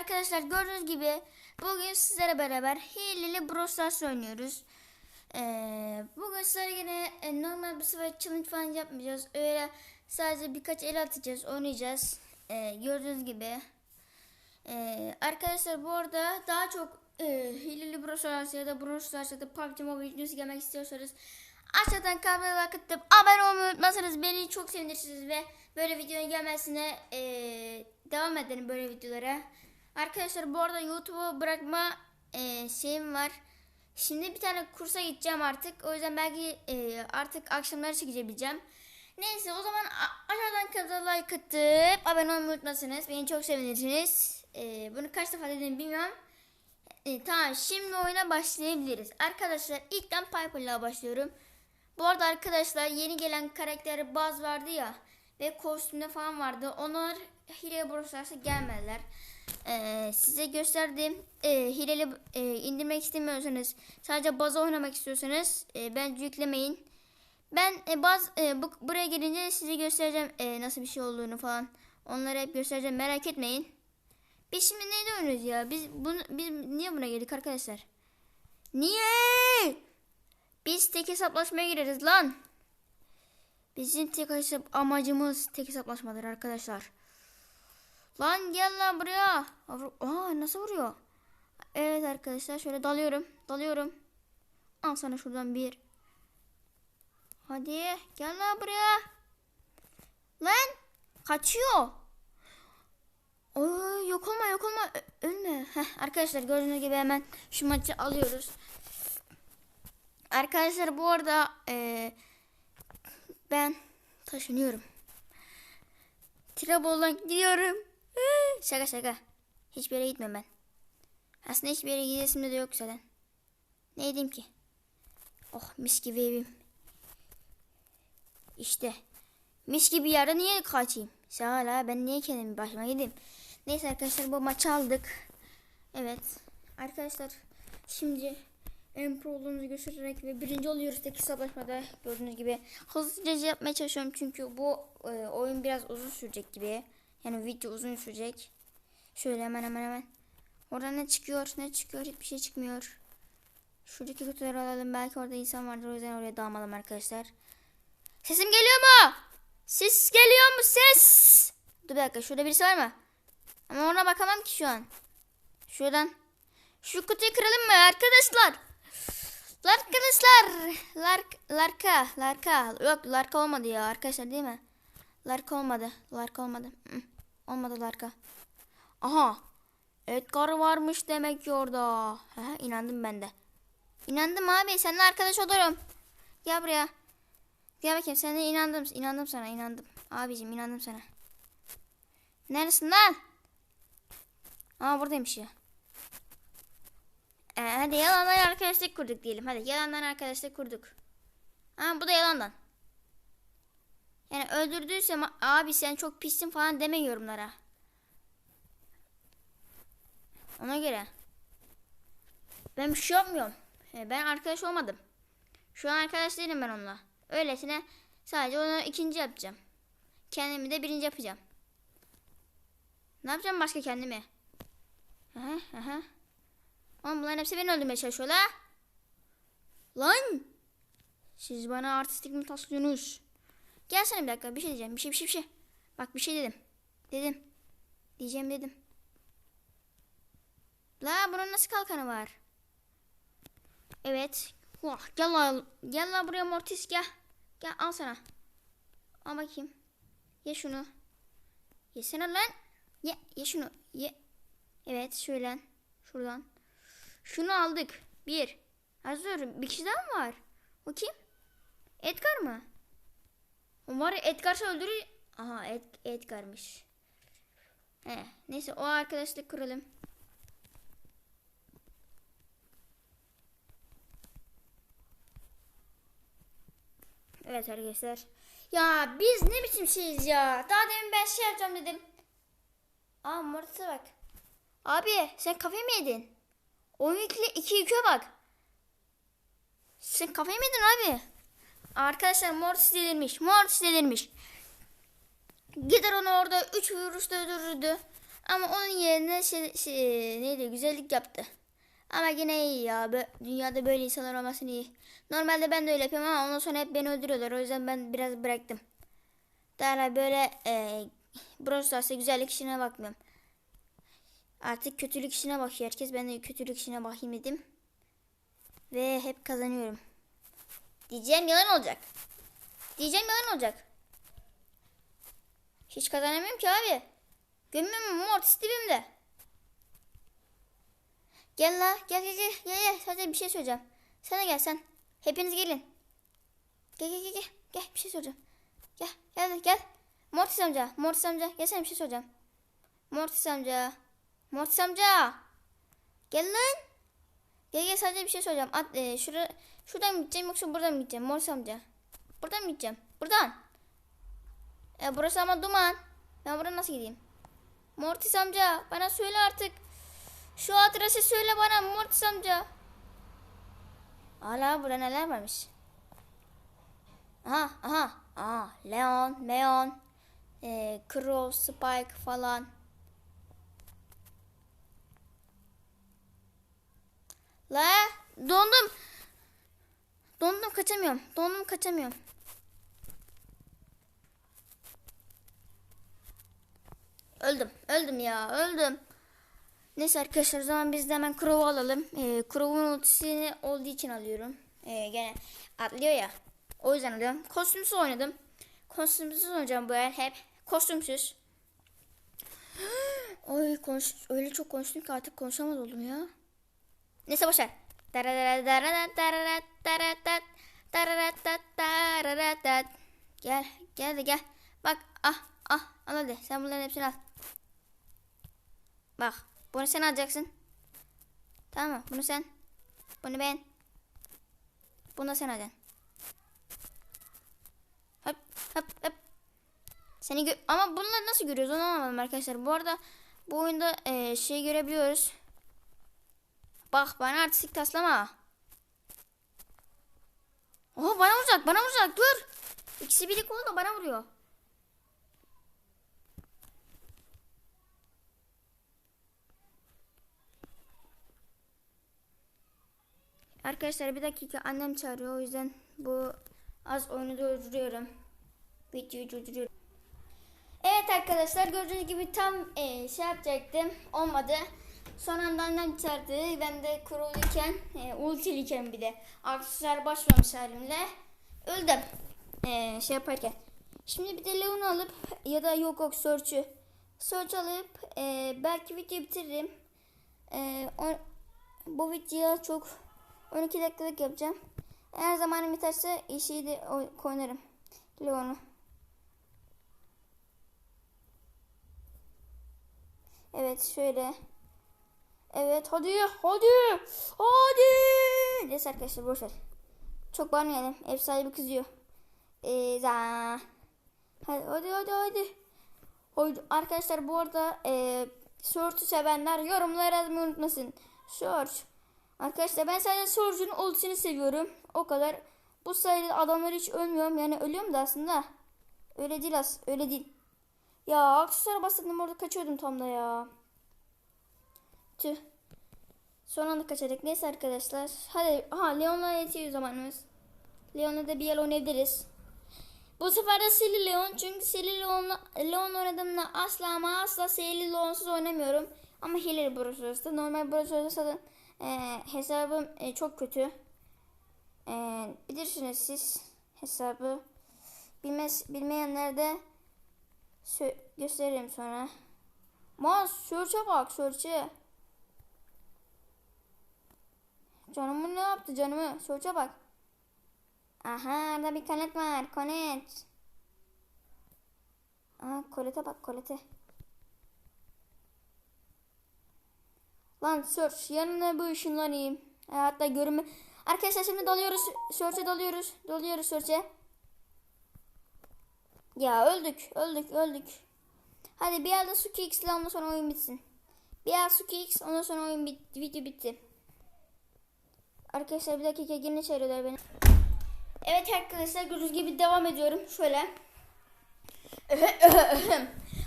arkadaşlar gördüğünüz gibi bugün sizlere beraber hileli Brawl Stars oynuyoruz. Ee, bugün sizlere yine e, normal bir sefer challenge falan yapmayacağız. Öyle sadece birkaç el atacağız, oynayacağız. Ee, gördüğünüz gibi. Ee, arkadaşlar bu arada daha çok e, hileli Brawl Stars ya da Brawl Stars ya da PUBG Mobile videosu gelmek istiyorsanız aşağıdan kanala like atıp abone olmayı unutmazsanız beni çok sevinirsiniz ve böyle videonun gelmesine e, devam edelim böyle videolara. Arkadaşlar bu arada YouTube'u bırakma e, şeyim var. Şimdi bir tane kursa gideceğim artık. O yüzden belki e, artık akşamları çekebileceğim. Neyse o zaman aşağıdan kanala like atıp abone olmayı unutmazsınız. Beni çok sevinirsiniz. E, bunu kaç defa dedim bilmiyorum. E, tamam şimdi oyuna başlayabiliriz. Arkadaşlar ilkten Piper'la başlıyorum. Bu arada arkadaşlar yeni gelen karakter Buzz vardı ya ve kostümde falan vardı. Onlar Hile Broslarsa gelmediler. Ee, size gösterdiğim e, hileli e, indirmek istemiyorsanız sadece Buzz'ı oynamak istiyorsanız e, bence yüklemeyin. Ben e, Buzz e, bu, buraya gelince size göstereceğim e, nasıl bir şey olduğunu falan. Onları hep göstereceğim merak etmeyin. Biz şimdi neyde oynuyoruz ya? Biz bunu biz niye buna geldik arkadaşlar? Niye? Biz tek hesaplaşmaya gireriz lan. Bizim tek hesap amacımız tek hesaplaşmadır arkadaşlar. Lan gel lan buraya. Aa nasıl vuruyor? Evet arkadaşlar şöyle dalıyorum. Dalıyorum. Al sana şuradan bir. Hadi gel lan buraya. Lan kaçıyor. Oy yok olma yok olma Ö- ölme. Heh, arkadaşlar gördüğünüz gibi hemen şu maçı alıyoruz. Arkadaşlar bu arada eee, ben taşınıyorum. Trabzon'dan gidiyorum. Şaka şaka. Hiçbir yere gitmem ben. Aslında hiçbir yere gidesim de yok zaten. Ne edeyim ki? Oh mis gibi evim. İşte. Mis gibi yerde niye kaçayım? Hala ben niye kendim başıma gideyim? Neyse arkadaşlar bu maçı aldık. Evet. Arkadaşlar şimdi pro olduğumuzu göstererek ve birinci oluyoruz tek hesaplaşmada gördüğünüz gibi hızlıca yapmaya çalışıyorum çünkü bu e, oyun biraz uzun sürecek gibi yani video uzun sürecek. Şöyle hemen hemen hemen. Orada ne çıkıyor ne çıkıyor? Hiçbir şey çıkmıyor. Şuradaki kutuları alalım. Belki orada insan vardır. O yüzden oraya dalmalım arkadaşlar. Sesim geliyor mu? Ses geliyor mu? Ses! Dur bir dakika. Şurada birisi var mı? Ama ona bakamam ki şu an. Şuradan. Şu kutuyu kıralım mı? Arkadaşlar! Arkadaşlar! Lark, larka larka. Yok larka olmadı ya. Arkadaşlar değil mi? Larka olmadı larka olmadı olmadı larka. Aha Edgar varmış demek ki orada. Ha, inandım ben de. İnandım abi seninle arkadaş olurum. Gel buraya. Gel bakayım sana inandım inandım sana inandım. Abicim inandım sana. Neresin lan? Aa buradaymış ya. Ee, hadi yalandan arkadaşlık kurduk diyelim. Hadi yalandan arkadaşlık kurduk. Ha bu da yalandan. Yani öldürdüysem abi sen çok pissin falan deme yorumlara. Ona göre. Ben bir şey yapmıyorum. Ben arkadaş olmadım. Şu an arkadaş değilim ben onunla. Öylesine sadece onu ikinci yapacağım. Kendimi de birinci yapacağım. Ne yapacağım başka kendimi? Aha, aha. Oğlum bunların hepsi beni öldürmeye çalışıyor la. Lan. Siz bana artistik mi taslıyorsunuz? Gelsene bir dakika bir şey diyeceğim. Bir şey bir şey bir şey. Bak bir şey dedim. Dedim. Diyeceğim dedim. La bunun nasıl kalkanı var? Evet. Vah, gel la, gel la buraya Mortis gel. Gel al sana. Al bakayım. Ye şunu. Yesene lan. Ye, ye şunu. Ye. Evet şöyle. Şuradan. Şunu aldık. Bir. Hazır. Bir kişi daha mı var? O kim? Edgar mı? Var ya Edgar'sa öldürür. Aha Ed, Edgar'mış. He, neyse o arkadaşlık kuralım. Evet arkadaşlar. Ya biz ne biçim şeyiz ya? Daha demin ben şey yapacağım dedim. Aa Mortis'e bak. Abi sen kafayı mı yedin? Oyun ikili 2 2'ye bak. Sen kafayı mı yedin abi? Arkadaşlar Mortis delirmiş. Mortis delirmiş. Gider onu orada 3 vuruşta öldürürdü. Ama onun yerine şey, şey, neydi güzellik yaptı. Ama yine iyi ya. Dünyada böyle insanlar olmasın iyi. Normalde ben de öyle yapıyorum ama ondan sonra hep beni öldürüyorlar. O yüzden ben biraz bıraktım. Daha böyle e, Brawl güzellik işine bakmıyorum. Artık kötülük işine bakıyor herkes. Ben de kötülük işine bakayım dedim. Ve hep kazanıyorum. Diyeceğim yalan olacak. Diyeceğim yalan olacak. Hiç kazanamıyorum ki abi. Gömmüyor mu Mortis dibimde. Gel la gel gel gel gel gel sadece bir şey söyleyeceğim. Sana gel sen. Hepiniz gelin. Gel gel gel gel. Gel bir şey söyleyeceğim. Gel gel gel. Mortis amca Mortis amca gel sana bir şey söyleyeceğim. Mortis amca. Mortis amca. Gel lan. Gel sadece bir şey söyleyeceğim. At, e, şura, şuradan mı gideceğim yoksa buradan mı gideceğim Mortis amca? Buradan mı gideceğim? Buradan. E, burası ama duman. Ben buradan nasıl gideyim? Mortis amca bana söyle artık. Şu adresi söyle bana Mortis amca. Hala burada neler varmış. Aha aha. Aa, Leon, Meon, e, Crow, Spike falan. La dondum. Dondum kaçamıyorum. Dondum kaçamıyorum. Öldüm. Öldüm ya. Öldüm. Neyse arkadaşlar o zaman biz de hemen Crow'u alalım. Ee, Crow'un ultisini olduğu için alıyorum. Ee, gene atlıyor ya. O yüzden alıyorum. Kostümsüz oynadım. Kostümsüz oynayacağım bu el hep. Kostümsüz. Oy konuş öyle çok konuştum ki artık konuşamaz oldum ya. Neyse boşver. Gel gel de gel. Bak ah ah al hadi sen bunların hepsini al. Bak bunu sen alacaksın. Tamam mı? Bunu sen. Bunu ben. Bunu da sen alacaksın. Hop hop hop. Seni gö ama bunları nasıl görüyoruz onu anlamadım arkadaşlar. Bu arada bu oyunda e, şey görebiliyoruz. Bak bana artistik taslama. Oha bana vuracak bana vuracak dur. İkisi birlik oldu bana vuruyor. Arkadaşlar bir dakika annem çağırıyor o yüzden bu az oyunu durduruyorum. Videoyu durduruyorum. Evet arkadaşlar gördüğünüz gibi tam e, şey yapacaktım olmadı. Son anda annem çağırdı. Ben de kuruluyken e, ultiliyken bir de aksesuar başlamış halimle öldüm. E, şey yaparken. Şimdi bir de Leon'u alıp ya da yok yok Search'ü. Search alıp e, belki videoyu bitiririm. E, o, bu videoya çok 12 dakikalık yapacağım. Eğer zamanım biterse işi de oynarım. Leon'u. Evet şöyle. Evet hadi hadi hadi. Neyse arkadaşlar boş ver. Çok bağırmayalım. Ev sahibi kızıyor. Ee, za. Hadi hadi hadi hadi. Haydi. Arkadaşlar bu arada e, Short'u sevenler yorumlara yazmayı unutmasın. Short. Arkadaşlar ben sadece Short'un ultisini seviyorum. O kadar. Bu sayede adamlar hiç ölmüyorum. Yani ölüyorum da aslında. Öyle değil as. Öyle değil. Ya aksesuara bastırdım orada kaçıyordum tam da ya. Tüh. Son anda kaçırdık. Neyse arkadaşlar. Hadi. Ha Leon'la yetiyor zamanımız. Leon'la da bir yer oynayabiliriz. Bu sefer de Seli Leon. Çünkü Seli Leon'la Leon oynadığımda asla ama asla Seli Leon'suz oynamıyorum. Ama Hillary Bros'ta. Normal Bros'ta zaten e, hesabım e, çok kötü. E, bilirsiniz siz hesabı. Bilmez, bilmeyenler de gösteririm sonra. Ma Search'e bak Search'e. Canımı ne yaptı canımı? Search'e bak. Aha orada bir kanet var. Konet. Aa kolete bak kolete. Lan Search yanına bu ışınlanayım. E, hatta görünme. Arkadaşlar şimdi dalıyoruz. Search'e dalıyoruz. Dalıyoruz Search'e. Ya öldük, öldük, öldük. Hadi bir elde Suki X ile ondan sonra oyun bitsin. Bir el Suki X ondan sonra oyun bit video bitti. Arkadaşlar bir dakika yine çağırıyorlar beni. Evet arkadaşlar gördüğünüz gibi devam ediyorum. Şöyle.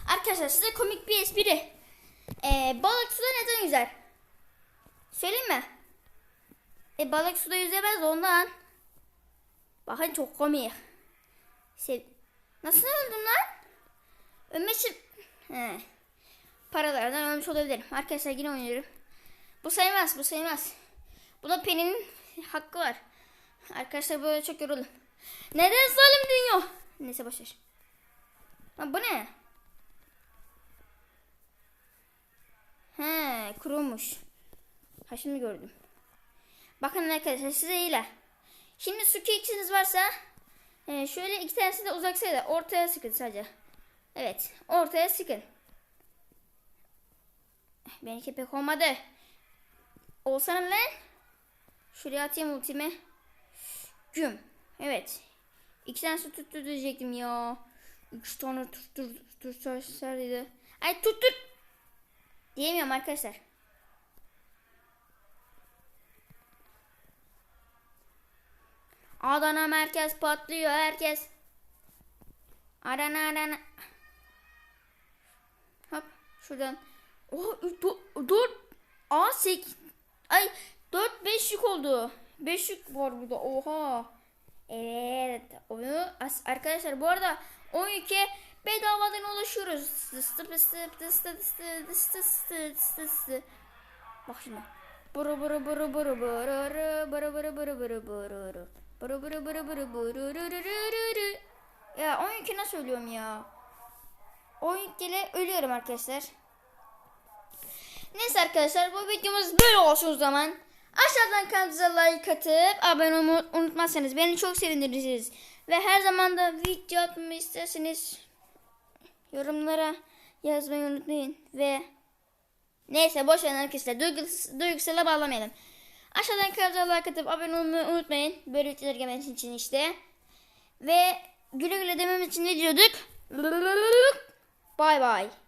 arkadaşlar size komik bir espri. Ee, balık suda neden yüzer? Söyleyeyim mi? E balık suda yüzemez ondan. Bakın çok komik. Sev Nasıl öldüm lan? İçin... He. Paralardan ölmüş olabilirim. Arkadaşlar yine oynuyorum. Bu sayılmaz, bu sayılmaz. Buna Penny'nin hakkı var. Arkadaşlar böyle çok yoruldum. Neden zalim dünya? Neyse boşver. Lan bu ne? He, kurumuş. Ha şimdi gördüm. Bakın arkadaşlar size iyiler. Şimdi su keksiniz varsa e, şöyle iki tanesi de uzaksaydı ortaya sıkın sadece. Evet ortaya sıkın. Benimki pek olmadı. Olsana lan. Şuraya atayım ultimi. Güm. Evet. İki tane su tuttur diyecektim ya. Üç tane tuttur tuttursaydı. Ay tuttur. Diyemiyorum arkadaşlar. Adana merkez patlıyor herkes. Arana arana. Hop şuradan. Oh, dur. Aa 8. Ay 4 5 yük oldu. 5 yük var burada. Oha. Evet. As- arkadaşlar bu arada 10 yüke bedavadan ulaşıyoruz. Dıstı dıstı dıstı dıstı dıstı dıstı dıstı dıstı. Bak şimdi. Buru buru buru buru buru buru buru buru buru buru buru buru buru buru buru Ya 10 yüke nasıl ölüyorum ya? 10 yükeyle ölüyorum arkadaşlar. Neyse arkadaşlar bu videomuz böyle olsun o zaman. Aşağıdan kanalımıza like atıp abone olmayı unutmazsanız beni çok sevindirirsiniz. Ve her zaman da video atmamı isterseniz yorumlara yazmayı unutmayın. Ve neyse boş verin arkadaşlar duygus duygusala bağlamayalım. Aşağıdan kanalımıza like atıp abone olmayı unutmayın. Böyle videolar gelmesi için işte. Ve güle güle dememiz için ne diyorduk? Bye bye.